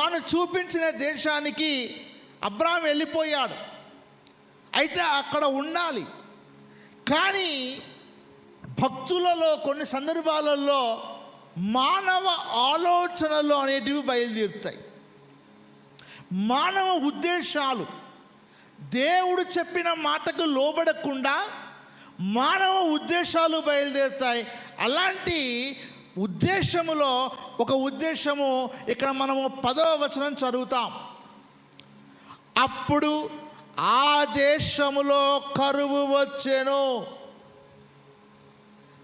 తాను చూపించిన దేశానికి అబ్రాహం వెళ్ళిపోయాడు. అయితే అక్కడ ఉండాలి. కానీ భక్తులలో కొన్ని సందర్భాలలో మానవ ఆలోచనలు అనేటివి బయలుదేరుతాయి. మానవ ఉద్దేశాలు దేవుడు చెప్పిన మాటకు లోబడకుండా మానవ ఉద్దేశాలు బయలుదేరుతాయి. అలాంటి ఉద్దేశములో ఒక ఉద్దేశము ఇక్కడ మనము పదవ వచనం చదువుతాం. అప్పుడు ఆ దేశములో కరువు వచ్చెను.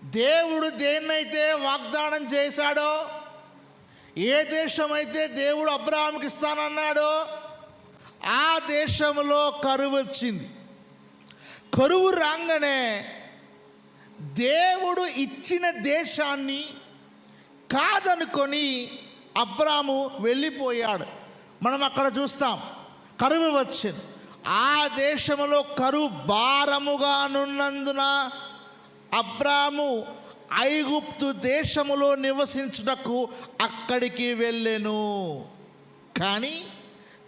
దేవుడు దేన్నైతే వాగ్దానం చేశాడో ఏ దేశమైతే దేవుడు అబ్రాహాంకి ఇస్తానన్నాడో ఆ దేశంలో కరువు వచ్చింది. కరువు రాగానే దేవుడు ఇచ్చిన దేశాన్ని కాదనుకొని అబ్రాము వెళ్ళిపోయాడు. మనం అక్కడ చూస్తాం కరువు వచ్చింది. ఆ దేశంలో కరువు భారముగానున్నందున అబ్రాము ఐగుప్తు దేశములో నివసించుటకు అక్కడికి వెళ్ళెను. కానీ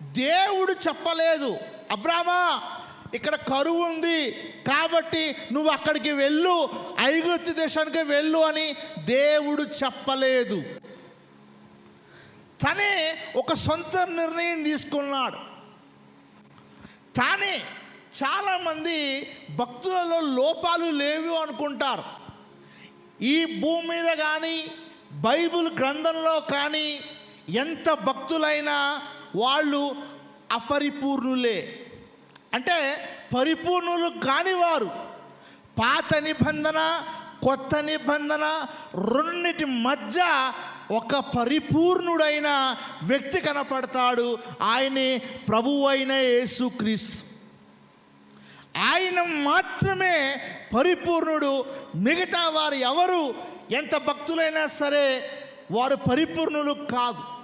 దేవుడు చెప్పలేదు అబ్రామా ఇక్కడ కరువు ఉంది. కాబట్టి నువ్వు అక్కడికి వెళ్ళు. ఐగుప్తు దేశానికి వెళ్ళు అని దేవుడు చెప్పలేదు. తనే ఒక సొంత నిర్ణయం తీసుకున్నాడు. తానే చాలామంది భక్తులలో లోపాలు లేవు అనుకుంటారు. ఈ భూమి మీద కానీ బైబిల్ గ్రంథంలో కానీ ఎంత భక్తులైనా వాళ్ళు అపరిపూర్ణులే. అంటే పరిపూర్ణులు కానివారు. పాత నిబంధన కొత్త నిబంధన రెండిటి మధ్య ఒక పరిపూర్ణుడైన వ్యక్తి కనపడతాడు. ఆయనే ప్రభువు అయిన యేసుక్రీస్తు ఆయన మాత్రమే పరిపూర్ణుడు. మిగతా వారు ఎవరు? ఎంత భక్తులైనా సరే వారు పరిపూర్ణులు కాదు.